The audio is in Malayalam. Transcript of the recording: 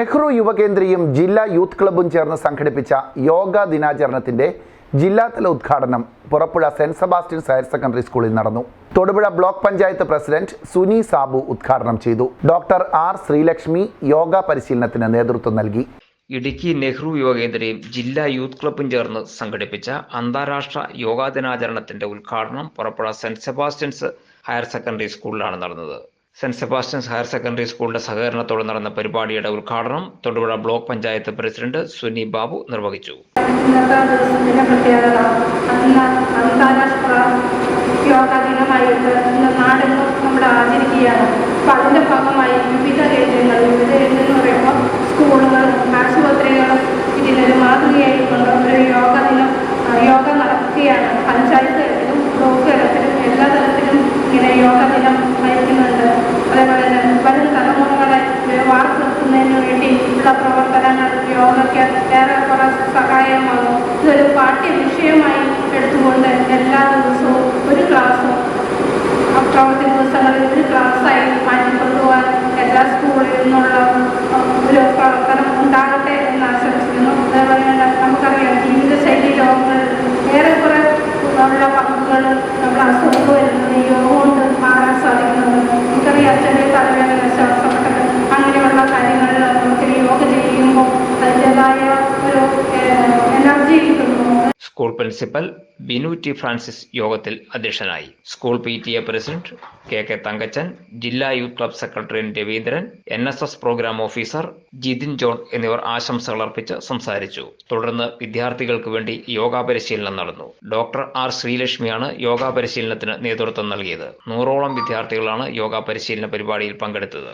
നെഹ്റു യുവകേന്ദ്രയും ജില്ലാ യൂത്ത് ക്ലബ്ബും ചേർന്ന് സംഘടിപ്പിച്ച യോഗ ദിനാചരണത്തിന്റെ ജില്ലാതല ഉദ്ഘാടനം Purappuzha Saint Sebastian's higher secondary സ്കൂളിൽ നടന്നു. തൊടുപുഴ ബ്ലോക്ക് പഞ്ചായത്ത് പ്രസിഡന്റ് സുനി സാബു ഉദ്ഘാടനം ചെയ്തു. ഡോക്ടർ ആർ ശ്രീലക്ഷ്മി യോഗ പരിശീലനത്തിന് നേതൃത്വം നൽകി. ഇടുക്കി നെഹ്റു യുവകേന്ദ്രയും ജില്ലാ യൂത്ത് ക്ലബ്ബും ചേർന്ന് സംഘടിപ്പിച്ച അന്താരാഷ്ട്ര യോഗാ ദിനാചരണത്തിന്റെ ഉദ്ഘാടനം Purappuzha Saint Sebastian's higher secondary സ്കൂളിലാണ് നടന്നത്. സെന്റ് സെബാസ്റ്റ്യൻസ് ഹയർ സെക്കൻഡറി സ്കൂളിന്റെ സഹകരണത്തോടെ നടന്ന പരിപാടിയുടെ ഉദ്ഘാടനം തൊടുപുഴ ബ്ലോക്ക് പഞ്ചായത്ത് പ്രസിഡന്റ് സുനി ബാബു നിർവഹിച്ചു. യോഗ ദിനമായിട്ട് ഇന്ന് നമ്മൾ ആചരിക്കുകയാണ്. ഭാഗമായി വിവിധ വിവിധ എന്ന് പറയുമ്പോൾ സ്കൂളുകളും ആശുപത്രികളും ഇതിനൊരു മാതൃകയായിക്കൊണ്ട് ഒരു വാർത്തെടുക്കുന്നതിന് വേണ്ടി ഉള്ള പ്രവർത്തനങ്ങൾ യോഗയ്ക്ക് ഏറെക്കുറെ സഹായമാകും ഇതൊരു പാഠ്യ വിഷയമായി എടുത്തുകൊണ്ട് എല്ലാ school principal Binu T Francis യോഗത്തിൽ അധ്യക്ഷനായി. School P T A president K K Thankachan ജില്ലാ youth club secretary Raveendran N S S programme officer Jithin John എന്നിവർ ആശംസകൾ അർപ്പിച്ച് സംസാരിച്ചു. തുടർന്ന് വിദ്യാർത്ഥികൾക്ക് വേണ്ടി യോഗാ പരിശീലനം നടന്നു. ഡോക്ടർ ആർ ശ്രീലക്ഷ്മിയാണ് യോഗാ പരിശീലനത്തിന് നേതൃത്വം നൽകിയത്. നൂറോളം വിദ്യാർത്ഥികളാണ് യോഗാ പരിശീലന പരിപാടിയിൽ പങ്കെടുത്തത്.